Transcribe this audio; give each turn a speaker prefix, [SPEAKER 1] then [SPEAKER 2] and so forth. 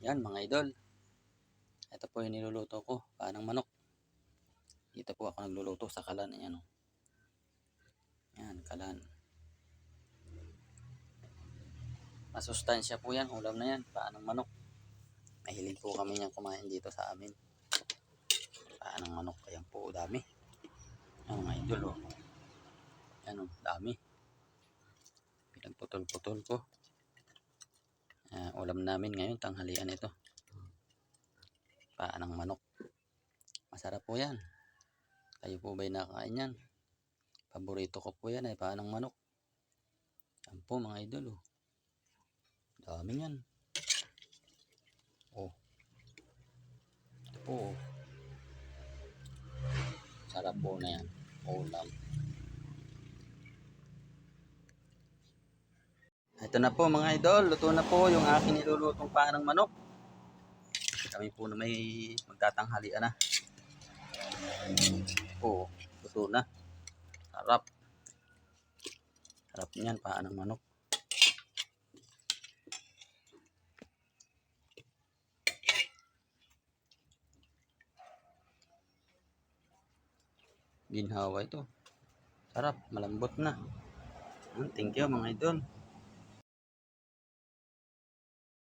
[SPEAKER 1] Yan mga idol. Ito po yung niluluto ko. Paanang manok. Dito po ako nagluluto sa kalan. Ayan o. Yan, kalan. Masustansya po yan. Ulam na yan. Paanang manok. Mahilig po kami niyang kumain dito sa amin. Paanang manok. Ayan po, dami. Yan mga idol o. Yan o, dami. Pinagputol-putol ko. Ulam namin ngayon, tanghalian ito. Paanang manok. Masarap po yan. Kayo po ba'y nakakain yan? Paborito ko po yan ay paanang manok. Yan po mga idol. Oh. Dami yan. Oh. Ito po. oh. Sarap po na yan. Ulam. Ito na po mga idol, luto na po yung aking nilulutong paanang manok. Kami po na may magtatanghalian na. Oo, luto na. Sarap. Sarap niyan, paanang manok. Ginhawa ito. Sarap, malambot na. Hmm, Thank you mga idol.